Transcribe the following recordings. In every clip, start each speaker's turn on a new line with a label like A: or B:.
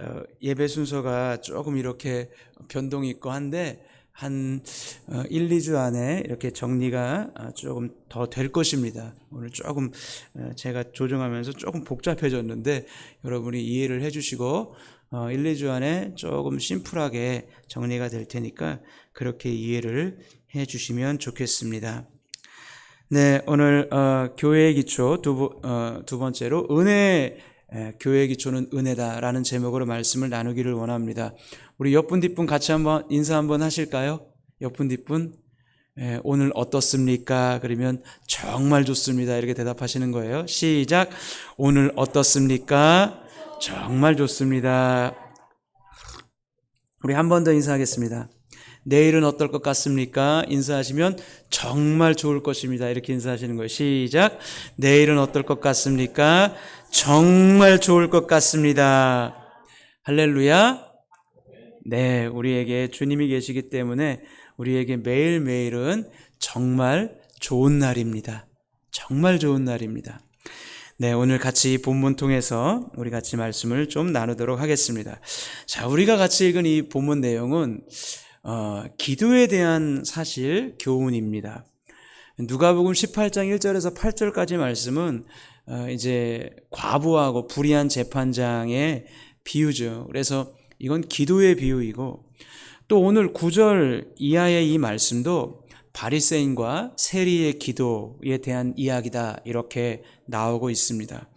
A: 어, 예배 순서가 조금 이렇게 변동이 있고 한데 한 1, 어, 2주 안에 이렇게 정리가 어, 조금 더 될 것입니다. 오늘 조금 제가 조정하면서 조금 복잡해졌는데 여러분이 이해를 해주시고 1, 2주 안에 조금 심플하게 정리가 될 테니까 그렇게 이해를 해주시면 좋겠습니다. 네, 오늘 교회의 기초 두, 두 번째로 은혜 예, 교회 기초는 은혜다라는 제목으로 말씀을 나누기를 원합니다. 우리 옆분 뒷분 같이 한번 인사 한번 하실까요? 옆분 뒷분 예, 오늘 어떻습니까? 그러면 정말 좋습니다. 이렇게 대답하시는 거예요. 시작. 오늘 어떻습니까? 정말 좋습니다. 우리 한 번 더 인사하겠습니다. 내일은 어떨 것 같습니까? 인사하시면 정말 좋을 것입니다. 이렇게 인사하시는 거예요. 시작. 내일은 어떨 것 같습니까? 정말 좋을 것 같습니다. 할렐루야. 네, 우리에게 주님이 계시기 때문에 우리에게 매일매일은 정말 좋은 날입니다. 정말 좋은 날입니다. 네, 오늘 같이 본문 통해서 우리 같이 말씀을 좀 나누도록 하겠습니다. 자, 우리가 같이 읽은 이 본문 내용은 어, 기도에 대한 사실 교훈입니다. 누가복음 18장 1절에서 8절까지 말씀은 어, 이제 과부하고 불의한 재판장의 비유죠. 그래서 이건 기도의 비유이고 또 오늘 9절 이하의 이 말씀도 바리새인과 세리의 기도에 대한 이야기다 이렇게 나오고 있습니다.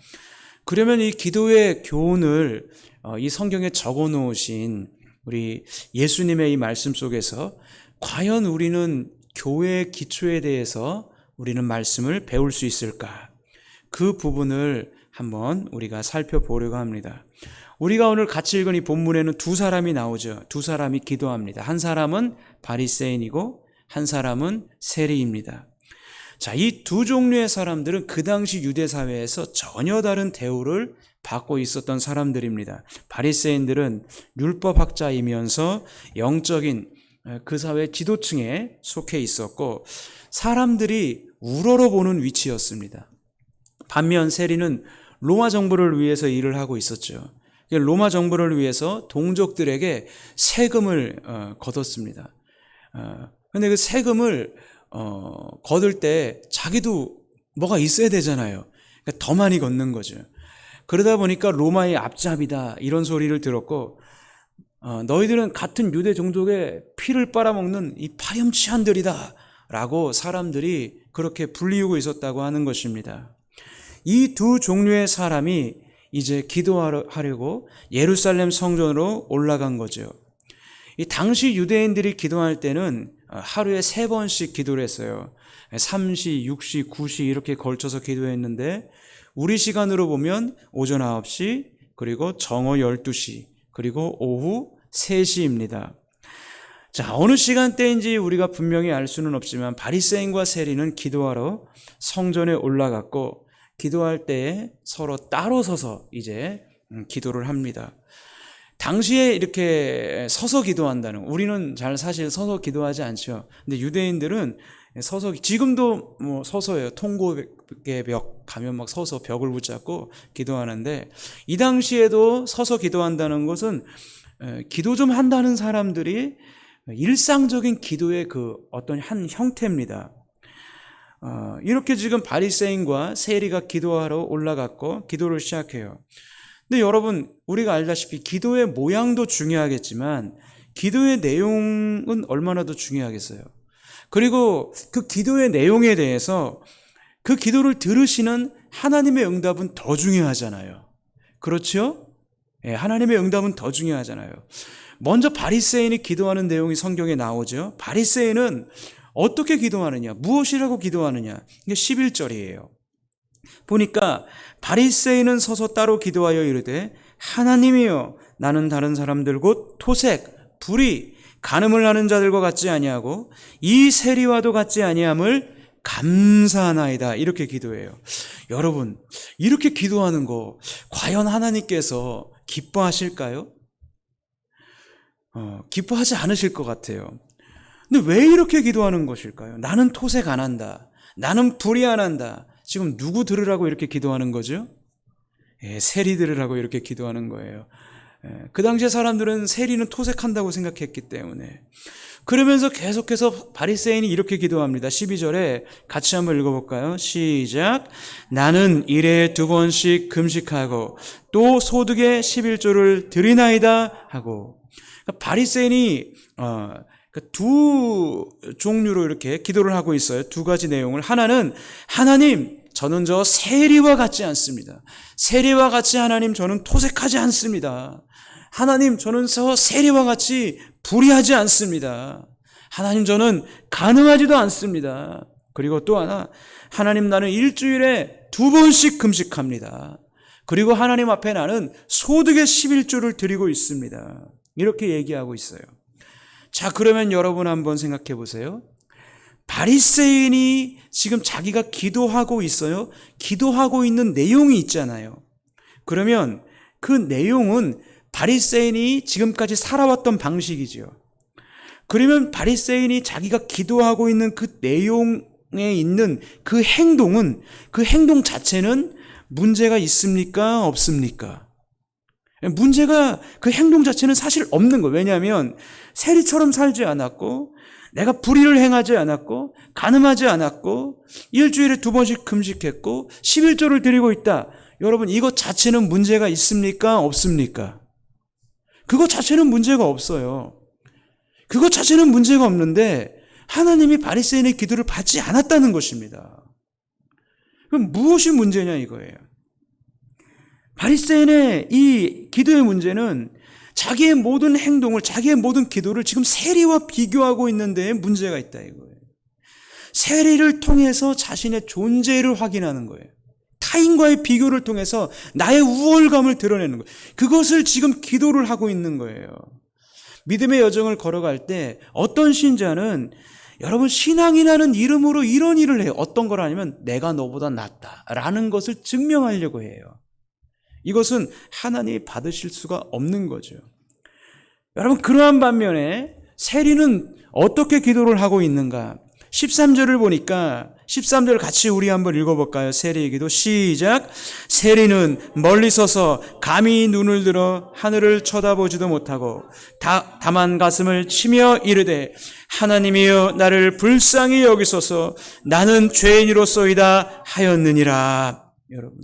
A: 그러면 이 기도의 교훈을 어, 이 성경에 적어 놓으신 우리 예수님의 이 말씀 속에서 과연 우리는 교회의 기초에 대해서 우리는 말씀을 배울 수 있을까? 그 부분을 한번 우리가 살펴보려고 합니다. 우리가 오늘 같이 읽은 이 본문에는 두 사람이 나오죠. 두 사람이 기도합니다. 한 사람은 바리새인이고 한 사람은 세리입니다. 자, 이 두 종류의 사람들은 그 당시 유대 사회에서 전혀 다른 대우를 받고 있었던 사람들입니다. 바리새인들은 율법 학자이면서 영적인 그 사회 지도층에 속해 있었고 사람들이 우러러 보는 위치였습니다. 반면 세리는 로마 정부를 위해서 일을 하고 있었죠. 로마 정부를 위해서 동족들에게 세금을 걷었습니다 어, 그런데 어, 그 세금을 걷을 어, 때 자기도 뭐가 있어야 되잖아요. 그러니까 더 많이 걷는 거죠. 그러다 보니까 로마의 앞잡이다 이런 소리를 들었고 너희들은 같은 유대 종족의 피를 빨아먹는 이 파렴치한들이다 라고 사람들이 그렇게 불리우고 있었다고 하는 것입니다. 이두 종류의 사람이 이제 기도하려고 예루살렘 성전으로 올라간 거죠. 이 당시 유대인들이 기도할 때는 어, 하루에 세 번씩 기도를 했어요. 3시, 6시, 9시 이렇게 걸쳐서 기도했는데 우리 시간으로 보면 오전 9시, 그리고 정오 12시, 그리고 오후 3시입니다. 자, 어느 시간대인지 우리가 분명히 알 수는 없지만 바리새인과 세리는 기도하러 성전에 올라갔고 기도할 때 서로 따로 서서 이제 음, 기도를 합니다. 당시에 이렇게 서서 기도한다는 우리는 잘 사실 서서 기도하지 않죠. 근데 유대인들은 서서 지금도 뭐 서서예요. 통곡의 벽 가면 막 서서 벽을 붙잡고 기도하는데 이 당시에도 서서 기도한다는 것은 기도 좀 한다는 사람들이 일상적인 기도의 그 어떤 한 형태입니다. 어, 이렇게 지금 바리새인과 세리가 기도하러 올라갔고 기도를 시작해요. 근데 여러분 우리가 알다시피 기도의 모양도 중요하겠지만 기도의 내용은 얼마나 더 중요하겠어요. 그리고 그 기도의 내용에 대해서 그 기도를 들으시는 하나님의 응답은 더 중요하잖아요. 그렇죠? 예, 하나님의 응답은 더 중요하잖아요. 먼저 바리새인이 기도하는 내용이 성경에 나오죠. 바리새인은 어떻게 기도하느냐? 무엇이라고 기도하느냐? 이게 11절이에요. 보니까 바리새인은 서서 따로 기도하여 이르되 하나님이여 나는 다른 사람들 곧 토색, 불이, 간음을 하는 자들과 같지 아니하고 이 세리와도 같지 아니함을 감사하나이다 이렇게 기도해요. 여러분 이렇게 기도하는 거 과연 하나님께서 기뻐하실까요? 어, 기뻐하지 않으실 것 같아요. 근데 왜 이렇게 기도하는 것일까요? 나는 토색 안 한다. 나는 불이 안 한다. 지금 누구 들으라고 이렇게 기도하는 거죠? 예, 세리 들으라고 이렇게 기도하는 거예요. 예, 그 당시에 사람들은 세리는 토색한다고 생각했기 때문에. 그러면서 계속해서 바리새인이 이렇게 기도합니다. 12절에 같이 한번 읽어볼까요? 시작. 나는 일에 두 번씩 금식하고 또 소득의 11조를 드리나이다 하고. 그러니까 바리새인이 어, 그 두 종류로 이렇게 기도를 하고 있어요. 두 가지 내용을. 하나는 하나님, 저는 저 세리와 같지 않습니다. 세리와 같이 하나님, 저는 토색하지 않습니다. 하나님, 저는 저 세리와 같이 불의하지 않습니다. 하나님, 저는 가능하지도 않습니다. 그리고 또 하나, 하나님, 나는 일주일에 두 번씩 금식합니다. 그리고 하나님 앞에 나는 소득의 11조를 드리고 있습니다. 이렇게 얘기하고 있어요. 자, 그러면 여러분 한번 생각해 보세요. 바리새인이 지금 자기가 기도하고 있어요. 기도하고 있는 내용이 있잖아요. 그러면 그 내용은 바리새인이 지금까지 살아왔던 방식이지요. 그러면 바리새인이 자기가 기도하고 있는 그 내용에 있는 그 행동은 그 행동 자체는 문제가 있습니까? 없습니까? 문제가 그 행동 자체는 사실 없는 거예요. 왜냐하면 세리처럼 살지 않았고 내가 불의를 행하지 않았고 가늠하지 않았고 일주일에 두 번씩 금식했고 11조를 드리고 있다. 여러분 이것 자체는 문제가 있습니까? 없습니까? 그거 자체는 문제가 없어요. 그것 자체는 문제가 없는데 하나님이 바리새인의 기도를 받지 않았다는 것입니다. 그럼 무엇이 문제냐 이거예요. 바리새인의 이 기도의 문제는 자기의 모든 행동을 자기의 모든 기도를 지금 세리와 비교하고 있는 데 문제가 있다 이거예요. 세리를 통해서 자신의 존재를 확인하는 거예요. 타인과의 비교를 통해서 나의 우월감을 드러내는 거예요. 그것을 지금 기도를 하고 있는 거예요. 믿음의 여정을 걸어갈 때 어떤 신자는 여러분 신앙이라는 이름으로 이런 일을 해요. 어떤 걸하냐면 내가 너보다 낫다라는 것을 증명하려고 해요. 이것은 하나님이 받으실 수가 없는 거죠. 여러분 그러한 반면에 세리는 어떻게 기도를 하고 있는가? 13절을 보니까 13절 같이 우리 한번 읽어볼까요? 세리의 기도 시작 세리는 멀리 서서 감히 눈을 들어 하늘을 쳐다보지도 못하고 다, 다만 가슴을 치며 이르되 하나님이여 나를 불쌍히 여기소서 나는 죄인으로서이다 하였느니라 여러분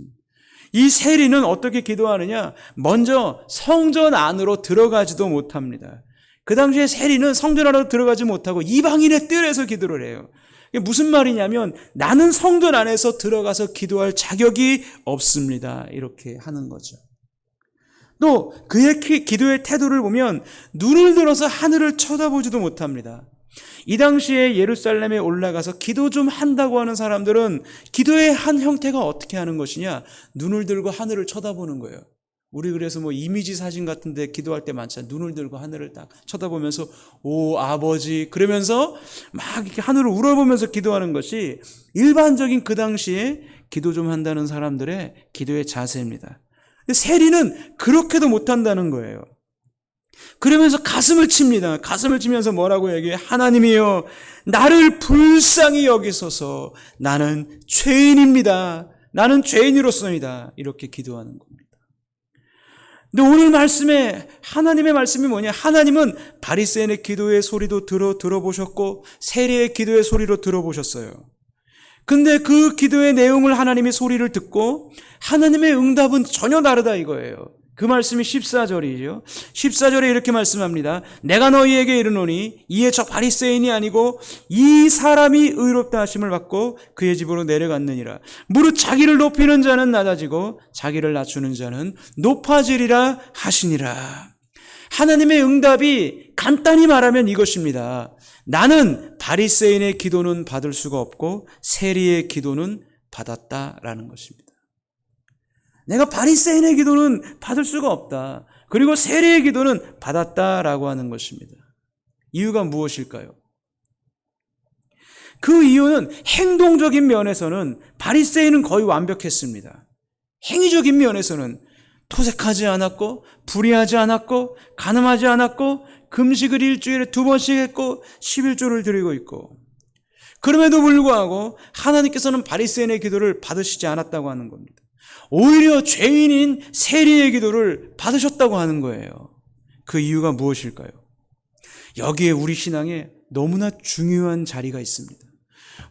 A: 이 세리는 어떻게 기도하느냐? 먼저 성전 안으로 들어가지도 못합니다. 그 당시에 세리는 성전 안으로 들어가지 못하고 이방인의 뜰에서 기도를 해요. 이게 무슨 말이냐면 나는 성전 안에서 들어가서 기도할 자격이 없습니다. 이렇게 하는 거죠. 또 그의 기도의 태도를 보면 눈을 들어서 하늘을 쳐다보지도 못합니다. 이 당시에 예루살렘에 올라가서 기도 좀 한다고 하는 사람들은 기도의 한 형태가 어떻게 하는 것이냐? 눈을 들고 하늘을 쳐다보는 거예요. 우리 그래서 뭐 이미지 사진 같은데 기도할 때 많잖아요. 눈을 들고 하늘을 딱 쳐다보면서 오 아버지 그러면서 막 이렇게 하늘을 우러보면서 기도하는 것이 일반적인 그 당시에 기도 좀 한다는 사람들의 기도의 자세입니다. 세리는 그렇게도 못한다는 거예요. 그러면서 가슴을 칩니다. 가슴을 치면서 뭐라고 얘기해? 하나님이여, 나를 불쌍히 여기소서. 나는 죄인입니다. 나는 죄인으로서니다 이렇게 기도하는 겁니다. 근데 오늘 말씀에 하나님의 말씀이 뭐냐? 하나님은 바리새인의 기도의 소리도 들어 들어보셨고 세례의 기도의 소리로 들어보셨어요. 근데 그 기도의 내용을 하나님의 소리를 듣고 하나님의 응답은 전혀 다르다 이거예요. 그 말씀이 14절이죠. 14절에 이렇게 말씀합니다. 내가 너희에게 이르노니 이에 저 바리새인이 아니고 이 사람이 의롭다 하심을 받고 그의 집으로 내려갔느니라. 무릇 자기를 높이는 자는 낮아지고 자기를 낮추는 자는 높아지리라 하시니라. 하나님의 응답이 간단히 말하면 이것입니다. 나는 바리새인의 기도는 받을 수가 없고 세리의 기도는 받았다라는 것입니다. 내가 바리새인의 기도는 받을 수가 없다. 그리고 세례의 기도는 받았다라고 하는 것입니다. 이유가 무엇일까요? 그 이유는 행동적인 면에서는 바리새인은 거의 완벽했습니다. 행위적인 면에서는 토색하지 않았고 불의하지 않았고 가늠하지 않았고 금식을 일주일에 두 번씩 했고 11조를 드리고 있고 그럼에도 불구하고 하나님께서는 바리새인의 기도를 받으시지 않았다고 하는 겁니다. 오히려 죄인인 세리의 기도를 받으셨다고 하는 거예요. 그 이유가 무엇일까요? 여기에 우리 신앙에 너무나 중요한 자리가 있습니다.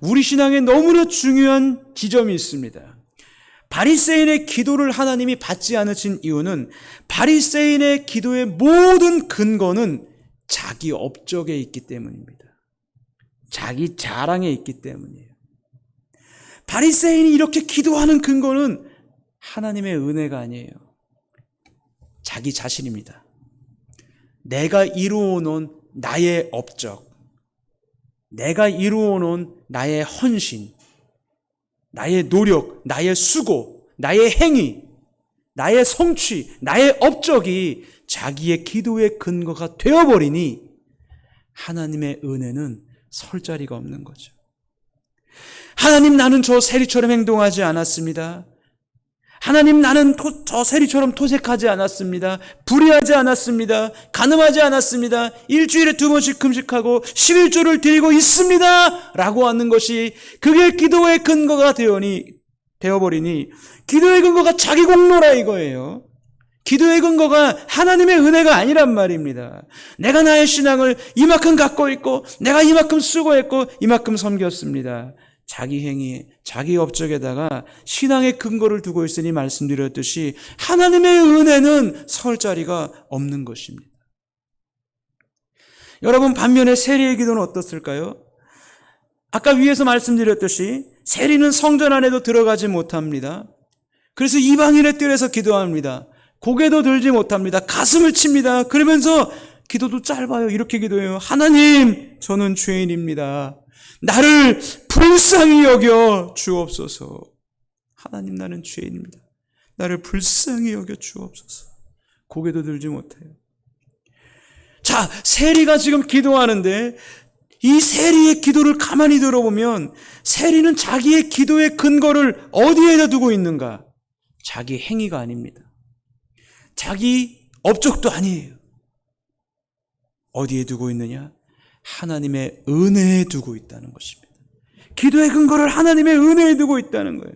A: 우리 신앙에 너무나 중요한 지점이 있습니다. 바리새인의 기도를 하나님이 받지 않으신 이유는 바리새인의 기도의 모든 근거는 자기 업적에 있기 때문입니다. 자기 자랑에 있기 때문이에요. 바리새인이 이렇게 기도하는 근거는 하나님의 은혜가 아니에요. 자기 자신입니다. 내가 이루어 놓은 나의 업적, 내가 이루어 놓은 나의 헌신, 나의 노력, 나의 수고, 나의 행위, 나의 성취, 나의 업적이 자기의 기도의 근거가 되어버리니 하나님의 은혜는 설 자리가 없는 거죠. 하나님 나는 저 세리처럼 행동하지 않았습니다. 하나님 나는 토, 저 세리처럼 토색하지 않았습니다. 불의하지 않았습니다. 가늠하지 않았습니다. 일주일에 두 번씩 금식하고 11조를 드리고 있습니다. 라고 하는 것이 그게 기도의 근거가 되어니, 되어버리니 기도의 근거가 자기 공로라 이거예요. 기도의 근거가 하나님의 은혜가 아니란 말입니다. 내가 나의 신앙을 이만큼 갖고 있고, 내가 이만큼 수고했고, 이만큼 섬겼습니다. 자기 행위, 자기 업적에다가 신앙의 근거를 두고 있으니 말씀드렸듯이 하나님의 은혜는 설 자리가 없는 것입니다. 여러분 반면에 세리의 기도는 어떻을까요? 아까 위에서 말씀드렸듯이 세리는 성전 안에도 들어가지 못합니다. 그래서 이방인의 뜰에서 기도합니다. 고개도 들지 못합니다. 가슴을 칩니다. 그러면서 기도도 짧아요. 이렇게 기도해요. 하나님, 저는 죄인입니다. 나를 불쌍히 여겨 주옵소서. 하나님 나는 죄인입니다. 나를 불쌍히 여겨 주옵소서. 고개도 들지 못해요. 자, 세리가 지금 기도하는데 이 세리의 기도를 가만히 들어보면 세리는 자기의 기도의 근거를 어디에다 두고 있는가? 자기 행위가 아닙니다. 자기 업적도 아니에요. 어디에 두고 있느냐? 하나님의 은혜에 두고 있다는 것입니다. 기도의 근거를 하나님의 은혜에 두고 있다는 거예요.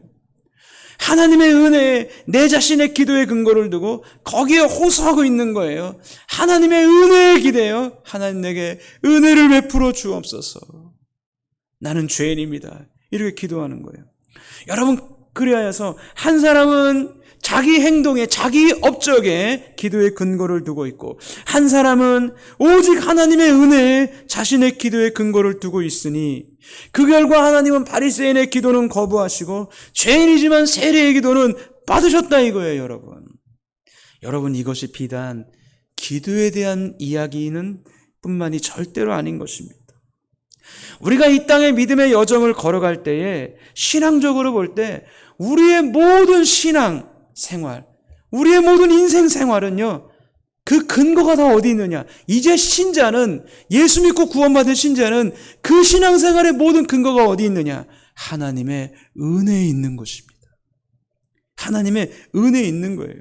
A: 하나님의 은혜에 내 자신의 기도의 근거를 두고 거기에 호소하고 있는 거예요. 하나님의 은혜에 기대요. 하나님 내게 은혜를 베풀어 주옵소서. 나는 죄인입니다. 이렇게 기도하는 거예요. 여러분 그리하여서 한 사람은 자기 행동에 자기 업적에 기도의 근거를 두고 있고 한 사람은 오직 하나님의 은혜에 자신의 기도의 근거를 두고 있으니 그 결과 하나님은 바리새인의 기도는 거부하시고 죄인이지만 세례의 기도는 받으셨다 이거예요, 여러분. 여러분 이것이 비단 기도에 대한 이야기는 뿐만이 절대로 아닌 것입니다. 우리가 이 땅의 믿음의 여정을 걸어갈 때에 신앙적으로 볼 때 우리의 모든 신앙 생활, 우리의 모든 인생 생활은요, 그 근거가 다 어디 있느냐? 이제 신자는 예수 믿고 구원받은 신자는 그 신앙생활의 모든 근거가 어디 있느냐? 하나님의 은혜에 있는 것입니다. 하나님의 은혜에 있는 거예요.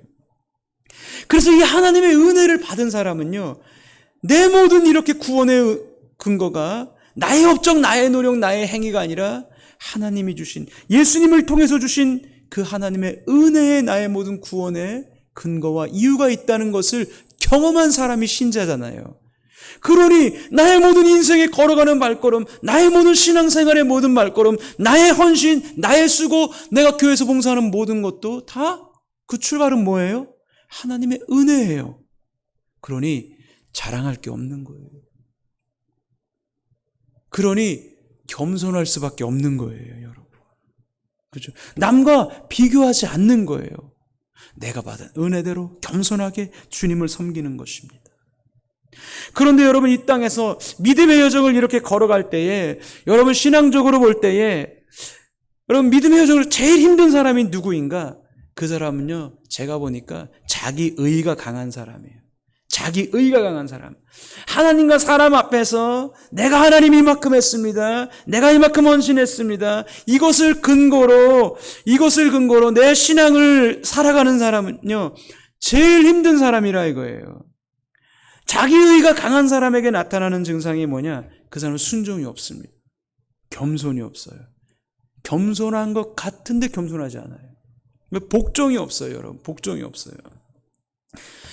A: 그래서 이 하나님의 은혜를 받은 사람은요. 내 모든 이렇게 구원의 근거가 나의 업적, 나의 노력, 나의 행위가 아니라 하나님이 주신 예수님을 통해서 주신 그 하나님의 은혜에 나의 모든 구원에 근거와 이유가 있다는 것을 경험한 사람이 신자잖아요. 그러니 나의 모든 인생에 걸어가는 말걸음, 나의 모든 신앙생활의 모든 말걸음, 나의 헌신, 나의 수고, 내가 교회에서 봉사하는 모든 것도 다 그 출발은 뭐예요? 하나님의 은혜예요. 그러니 자랑할 게 없는 거예요. 그러니 겸손할 수밖에 없는 거예요, 여러분. 그죠? 남과 비교하지 않는 거예요. 내가 받은 은혜대로 겸손하게 주님을 섬기는 것입니다. 그런데 여러분 이 땅에서 믿음의 여정을 이렇게 걸어갈 때에 여러분 신앙적으로 볼 때에 여러분 믿음의 여정을 제일 힘든 사람이 누구인가? 그 사람은요 제가 보니까 자기 의가 강한 사람이에요. 자기 의가 강한 사람. 하나님과 사람 앞에서 내가 하나님 이만큼 했습니다. 내가 이만큼 헌신했습니다. 이것을 근거로, 이것을 근거로 내 신앙을 살아가는 사람은요, 제일 힘든 사람이라 이거예요. 자기 의가 강한 사람에게 나타나는 증상이 뭐냐? 그 사람은 순종이 없습니다. 겸손이 없어요. 겸손한 것 같은데 겸손하지 않아요. 복종이 없어요, 여러분. 복종이 없어요.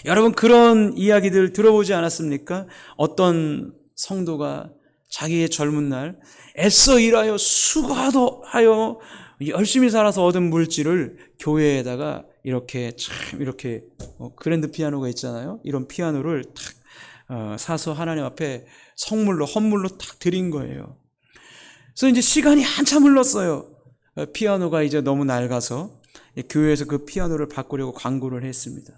A: 여러분 그런 이야기들 들어보지 않았습니까? 어떤 성도가 자기의 젊은 날 애써 일하여 수고하여 열심히 살아서 얻은 물질을 교회에다가 이렇게 참 이렇게 뭐 그랜드 피아노가 있잖아요. 이런 피아노를 탁 어, 사서 하나님 앞에 성물로 헌물로 탁 드린 거예요. 그래서 이제 시간이 한참 흘렀어요. 어, 피아노가 이제 너무 낡아서 교회에서 그 피아노를 바꾸려고 광고를 했습니다.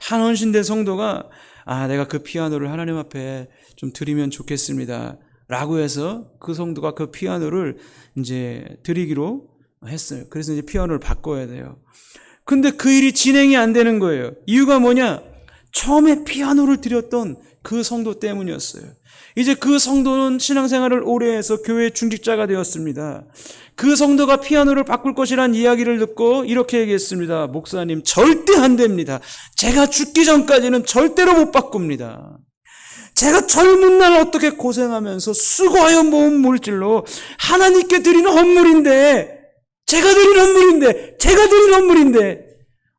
A: 한원신된 성도가 아, 내가 그 피아노를 하나님 앞에 좀 드리면 좋겠습니다. 라고 해서 그 성도가 그 피아노를 이제 드리기로 했어요. 그래서 이제 피아노를 바꿔야 돼요. 근데 그 일이 진행이 안 되는 거예요. 이유가 뭐냐? 처음에 피아노를 드렸던 그 성도 때문이었어요. 이제 그 성도는 신앙생활을 오래 해서 교회 중직자가 되었습니다. 그 성도가 피아노를 바꿀 것이란 이야기를 듣고 이렇게 얘기했습니다. 목사님, 절대 안 됩니다. 제가 죽기 전까지는 절대로 못 바꿉니다. 제가 젊은 날 어떻게 고생하면서 수고하여 모은 물질로 하나님께 드리는 헌물인데, 제가 드린 헌물인데, 제가 드린 헌물인데,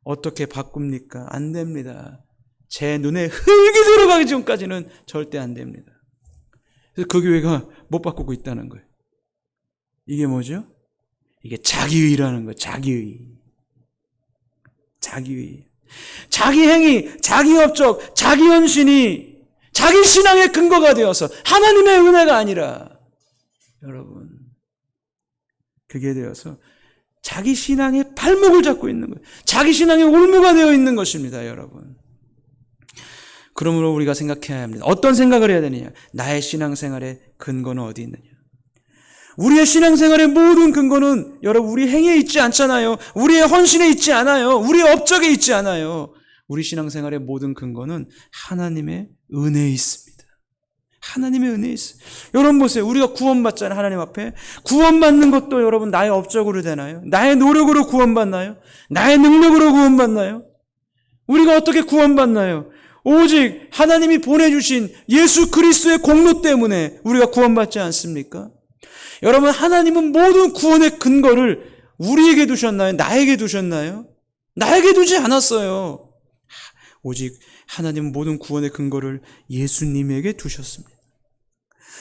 A: 어떻게 바꿉니까? 안 됩니다. 제 눈에 흙이 들어가기 전까지는 절대 안 됩니다. 그래서 그 교회가 못 바꾸고 있다는 거예요. 이게 뭐죠? 이게 자기의라는 거예요. 자기의. 자기의. 자기 행위, 자기 업적, 자기 헌신이 자기 신앙의 근거가 되어서 하나님의 은혜가 아니라 여러분 그게 되어서 자기 신앙의 발목을 잡고 있는 거예요. 자기 신앙의 올무가 되어 있는 것입니다, 여러분. 그러므로 우리가 생각해야 합니다. 어떤 생각을 해야 되느냐? 나의 신앙생활의 근거는 어디 있느냐? 우리의 신앙생활의 모든 근거는 여러분 우리 행위에 있지 않잖아요. 우리의 헌신에 있지 않아요. 우리의 업적에 있지 않아요. 우리 신앙생활의 모든 근거는 하나님의 은혜에 있습니다. 하나님의 은혜에 있어요. 여러분 보세요. 우리가 구원받잖아요. 하나님 앞에. 구원받는 것도 여러분 나의 업적으로 되나요? 나의 노력으로 구원받나요? 나의 능력으로 구원받나요? 우리가 어떻게 구원받나요? 오직 하나님이 보내주신 예수 그리스도의 공로 때문에 우리가 구원받지 않습니까? 여러분, 하나님은 모든 구원의 근거를 우리에게 두셨나요? 나에게 두셨나요? 나에게 두지 않았어요. 오직 하나님은 모든 구원의 근거를 예수님에게 두셨습니다.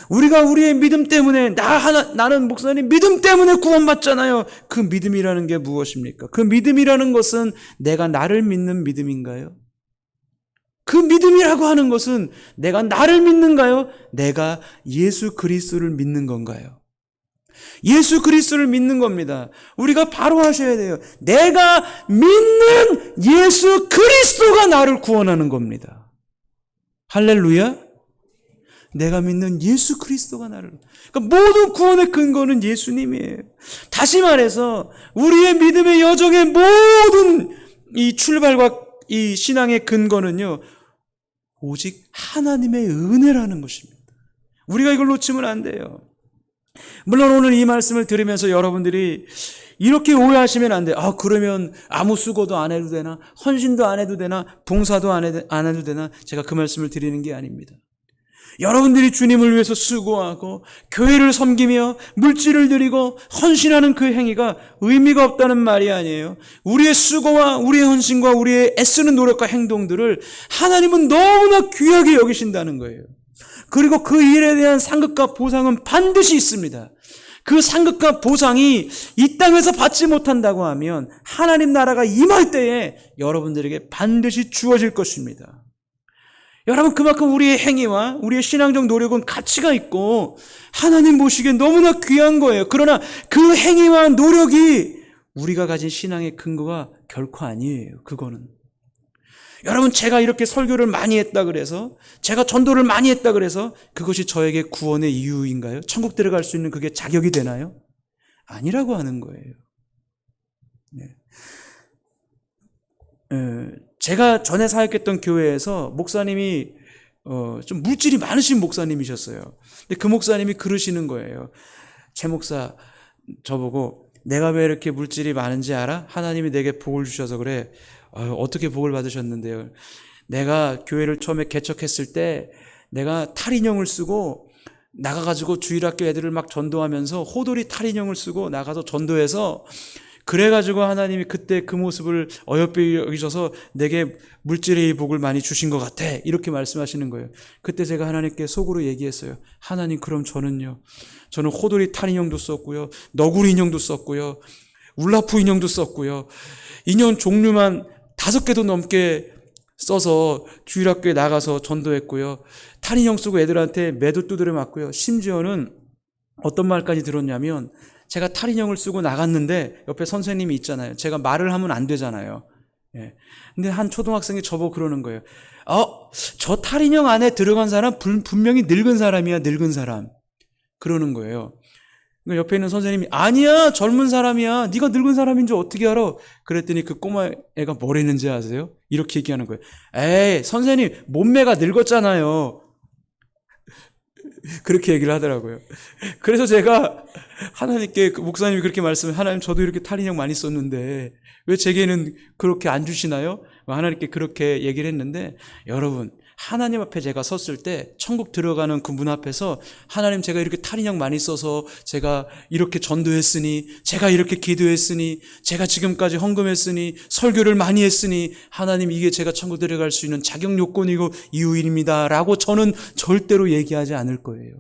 A: 우리가 우리의 믿음 때문에 나 하나 나는 목사님 믿음 때문에 구원받잖아요. 그 믿음이라는 게 무엇입니까? 그 믿음이라는 것은 내가 나를 믿는 믿음인가요? 그 믿음이라고 하는 것은 내가 나를 믿는가요? 내가 예수 그리스도를 믿는 건가요? 예수 그리스도를 믿는 겁니다. 우리가 바로 하셔야 돼요. 내가 믿는 예수 그리스도가 나를 구원하는 겁니다. 할렐루야. 내가 믿는 예수 그리스도가 나를 그러니까 모든 구원의 근거는 예수님이에요. 다시 말해서 우리의 믿음의 여정의 모든 이 출발과 이 신앙의 근거는요. 오직 하나님의 은혜라는 것입니다. 우리가 이걸 놓치면 안 돼요. 물론 오늘 이 말씀을 들으면서 여러분들이 이렇게 오해하시면 안 돼요. 아, 그러면 아무 수고도 안 해도 되나? 헌신도 안 해도 되나? 봉사도 안 해도, 안 해도 되나? 제가 그 말씀을 드리는 게 아닙니다. 여러분들이 주님을 위해서 수고하고 교회를 섬기며 물질을 드리고 헌신하는 그 행위가 의미가 없다는 말이 아니에요. 우리의 수고와 우리의 헌신과 우리의 애쓰는 노력과 행동들을 하나님은 너무나 귀하게 여기신다는 거예요. 그리고 그 일에 대한 상급과 보상은 반드시 있습니다. 그 상급과 보상이 이 땅에서 받지 못한다고 하면 하나님 나라가 임할 때에 여러분들에게 반드시 주어질 것입니다. 여러분 그만큼 우리의 행위와 우리의 신앙적 노력은 가치가 있고 하나님 보시기에 너무나 귀한 거예요. 그러나 그 행위와 노력이 우리가 가진 신앙의 근거가 결코 아니에요. 그거는. 여러분 제가 이렇게 설교를 많이 했다 그래서 제가 전도를 많이 했다 그래서 그것이 저에게 구원의 이유인가요? 천국 들어갈 수 있는 그게 자격이 되나요? 아니라고 하는 거예요. 네. 제가 전에 사역했던 교회에서 목사님이 어, 좀 물질이 많으신 목사님이셨어요. 근데 그 목사님이 그러시는 거예요. 제 목사 저보고 내가 왜 이렇게 물질이 많은지 알아? 하나님이 내게 복을 주셔서 그래. 어, 어떻게 복을 받으셨는데요? 내가 교회를 처음에 개척했을 때 내가 탈인형을 쓰고 나가가지고 주일학교 애들을 막 전도하면서 호돌이 탈인형을 쓰고 나가서 전도해서 그래가지고 하나님이 그때 그 모습을 어여삐 여기셔서 내게 물질의 복을 많이 주신 것 같아. 이렇게 말씀하시는 거예요. 그때 제가 하나님께 속으로 얘기했어요. 하나님, 그럼 저는요. 저는 호돌이 탄 인형도 썼고요. 너구리 인형도 썼고요. 울라프 인형도 썼고요. 인형 종류만 다섯 개도 넘게 써서 주일학교에 나가서 전도했고요. 탄인형 쓰고 애들한테 매도 두드려 맞고요. 심지어는 어떤 말까지 들었냐면 제가 탈인형을 쓰고 나갔는데 옆에 선생님이 있잖아요. 제가 말을 하면 안 되잖아요. 예. 근데 한 초등학생이 저보고 그러는 거예요. 어, 저 탈인형 안에 들어간 사람 불, 분명히 늙은 사람이야, 늙은 사람. 그러는 거예요. 그러니까 옆에 있는 선생님이 아니야, 젊은 사람이야. 네가 늙은 사람인 줄 어떻게 알아? 그랬더니 그 꼬마 애가 뭐랬는지 아세요? 이렇게 얘기하는 거예요. 에이, 선생님 몸매가 늙었잖아요. 그렇게 얘기를 하더라고요. 그래서 제가 하나님께 그 목사님이 그렇게 말씀을 하나님 저도 이렇게 탈인형 많이 썼는데 왜 제게는 그렇게 안 주시나요? 하나님께 그렇게 얘기를 했는데 여러분 하나님 앞에 제가 섰을 때 천국 들어가는 그 문 앞에서 하나님 제가 이렇게 탈인력 많이 써서 제가 이렇게 전도했으니 제가 이렇게 기도했으니 제가 지금까지 헌금했으니 설교를 많이 했으니 하나님 이게 제가 천국 들어갈 수 있는 자격 요건이고 이유입니다라고 저는 절대로 얘기하지 않을 거예요.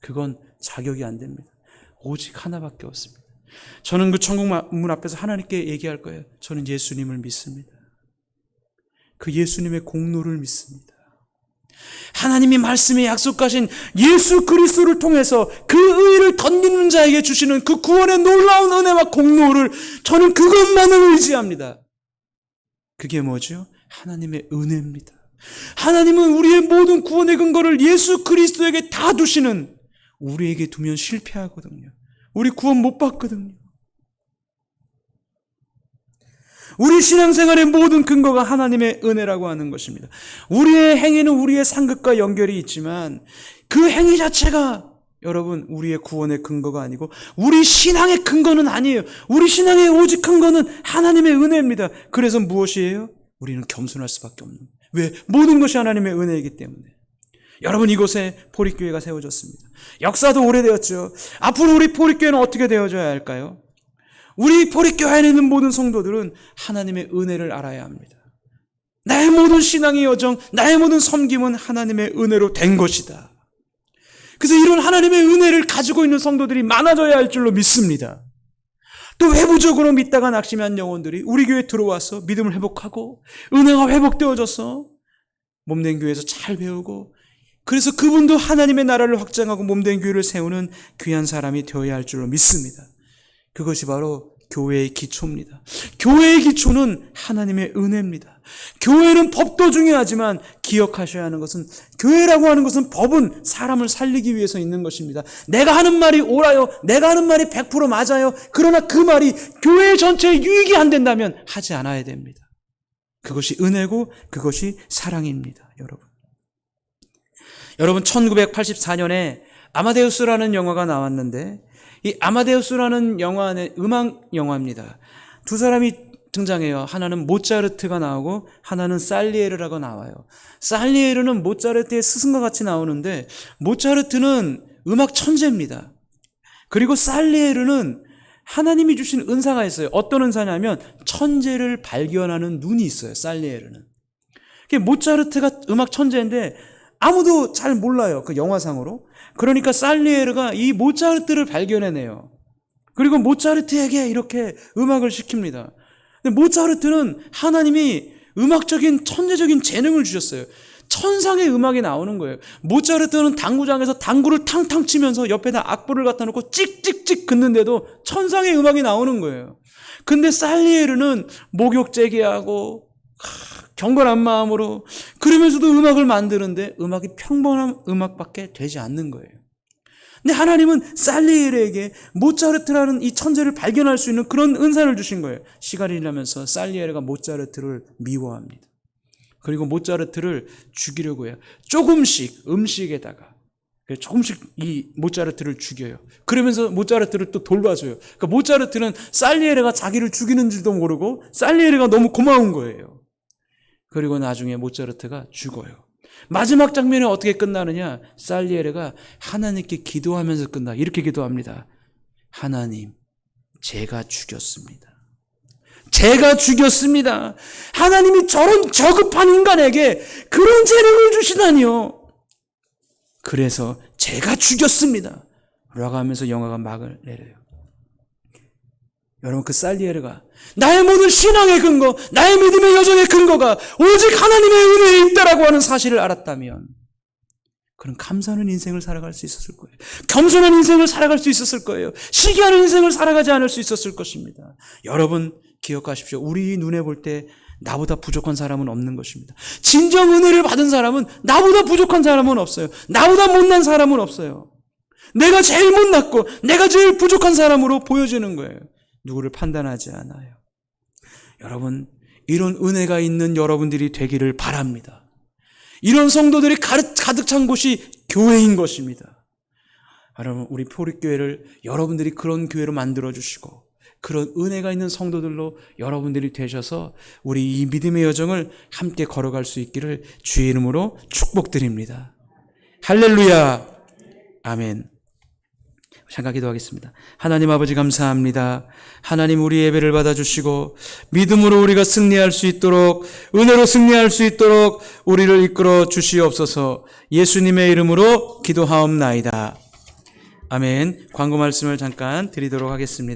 A: 그건 자격이 안 됩니다. 오직 하나밖에 없습니다. 저는 그 천국 문 앞에서 하나님께 얘기할 거예요. 저는 예수님을 믿습니다. 그 예수님의 공로를 믿습니다. 하나님이 말씀에 약속하신 예수 그리스도를 통해서 그 의를 덧는 자에게 주시는 그 구원의 놀라운 은혜와 공로를 저는 그것만을 의지합니다. 그게 뭐죠? 하나님의 은혜입니다. 하나님은 우리의 모든 구원의 근거를 예수 그리스도에게 다 두시는 우리에게 두면 실패하거든요. 우리 구원 못 받거든요. 우리 신앙생활의 모든 근거가 하나님의 은혜라고 하는 것입니다. 우리의 행위는 우리의 상급과 연결이 있지만 그 행위 자체가 여러분 우리의 구원의 근거가 아니고 우리 신앙의 근거는 아니에요. 우리 신앙의 오직 근거는 하나님의 은혜입니다. 그래서 무엇이에요? 우리는 겸손할 수밖에 없는. 왜? 모든 것이 하나님의 은혜이기 때문에. 여러분 이곳에 포립교회가 세워졌습니다. 역사도 오래되었죠. 앞으로 우리 포립교회는 어떻게 되어져야 할까요? 우리 보리교회에 있는 모든 성도들은 하나님의 은혜를 알아야 합니다. 나의 모든 신앙의 여정, 나의 모든 섬김은 하나님의 은혜로 된 것이다. 그래서 이런 하나님의 은혜를 가지고 있는 성도들이 많아져야 할 줄로 믿습니다. 또 외부적으로 믿다가 낙심한 영혼들이 우리 교회에 들어와서 믿음을 회복하고 은혜가 회복되어져서 몸된 교회에서 잘 배우고 그래서 그분도 하나님의 나라를 확장하고 몸된 교회를 세우는 귀한 사람이 되어야 할 줄로 믿습니다. 그것이 바로 교회의 기초입니다. 교회의 기초는 하나님의 은혜입니다. 교회는 법도 중요하지만 기억하셔야 하는 것은 교회라고 하는 것은 법은 사람을 살리기 위해서 있는 것입니다. 내가 하는 말이 옳아요. 내가 하는 말이 100% 맞아요. 그러나 그 말이 교회 전체에 유익이 안 된다면 하지 않아야 됩니다. 그것이 은혜고 그것이 사랑입니다. 여러분. 여러분 1984년에 아마데우스라는 영화가 나왔는데 이 아마데우스라는 영화 안에 음악 영화입니다. 두 사람이 등장해요. 하나는 모차르트가 나오고 하나는 살리에르라고 나와요. 살리에르는 모차르트의 스승과 같이 나오는데 모차르트는 음악 천재입니다. 그리고 살리에르는 하나님이 주신 은사가 있어요. 어떤 은사냐면 천재를 발견하는 눈이 있어요. 살리에르는. 모차르트가 음악 천재인데 아무도 잘 몰라요. 그 영화상으로. 그러니까 살리에르가 이 모차르트를 발견해내요. 그리고 모차르트에게 이렇게 음악을 시킵니다. 근데 모차르트는 하나님이 음악적인 천재적인 재능을 주셨어요. 천상의 음악이 나오는 거예요. 모차르트는 당구장에서 당구를 탕탕 치면서 옆에다 악보를 갖다 놓고 찍찍찍 긋는데도 천상의 음악이 나오는 거예요. 근데 살리에르는 목욕 재개하고 경건한 마음으로 그러면서도 음악을 만드는데 음악이 평범한 음악밖에 되지 않는 거예요. 근데 하나님은 살리엘에게 모차르트라는 이 천재를 발견할 수 있는 그런 은사를 주신 거예요. 시간이 지나면서 살리엘가 모차르트를 미워합니다. 그리고 모차르트를 죽이려고 해요. 조금씩 음식에다가 조금씩 이 모차르트를 죽여요. 그러면서 모차르트를 또 돌봐줘요. 그러니까 모차르트는 살리에르가 자기를 죽이는 줄도 모르고 살리에르가 너무 고마운 거예요. 그리고 나중에 모차르트가 죽어요. 마지막 장면이 어떻게 끝나느냐? 살리에르가 하나님께 기도하면서 끝나. 이렇게 기도합니다. 하나님, 제가 죽였습니다. 제가 죽였습니다. 하나님이 저런 저급한 인간에게 그런 재능을 주시다니요. 그래서 제가 죽였습니다. 라고 하면서 영화가 막을 내려요. 여러분 그 살리에르가 나의 모든 신앙의 근거, 나의 믿음의 여정의 근거가 오직 하나님의 은혜에 있다라고 하는 사실을 알았다면 그런 감사하는 인생을 살아갈 수 있었을 거예요. 겸손한 인생을 살아갈 수 있었을 거예요. 시기하는 인생을 살아가지 않을 수 있었을 것입니다. 여러분 기억하십시오. 우리 눈에 볼 때 나보다 부족한 사람은 없는 것입니다. 진정 은혜를 받은 사람은 나보다 부족한 사람은 없어요. 나보다 못난 사람은 없어요. 내가 제일 못났고 내가 제일 부족한 사람으로 보여지는 거예요. 누구를 판단하지 않아요. 여러분, 이런 은혜가 있는 여러분들이 되기를 바랍니다. 이런 성도들이 가득 찬 곳이 교회인 것입니다. 여러분, 우리 포립교회를 여러분들이 그런 교회로 만들어주시고, 그런 은혜가 있는 성도들로 여러분들이 되셔서 우리 이 믿음의 여정을 함께 걸어갈 수 있기를 주의 이름으로 축복드립니다. 할렐루야! 아멘. 생각기도 하겠습니다. 하나님 아버지 감사합니다. 하나님 우리 예배를 받아주시고 믿음으로 우리가 승리할 수 있도록 은혜로 승리할 수 있도록 우리를 이끌어 주시옵소서 예수님의 이름으로 기도하옵나이다. 아멘. 광고 말씀을 잠깐 드리도록 하겠습니다.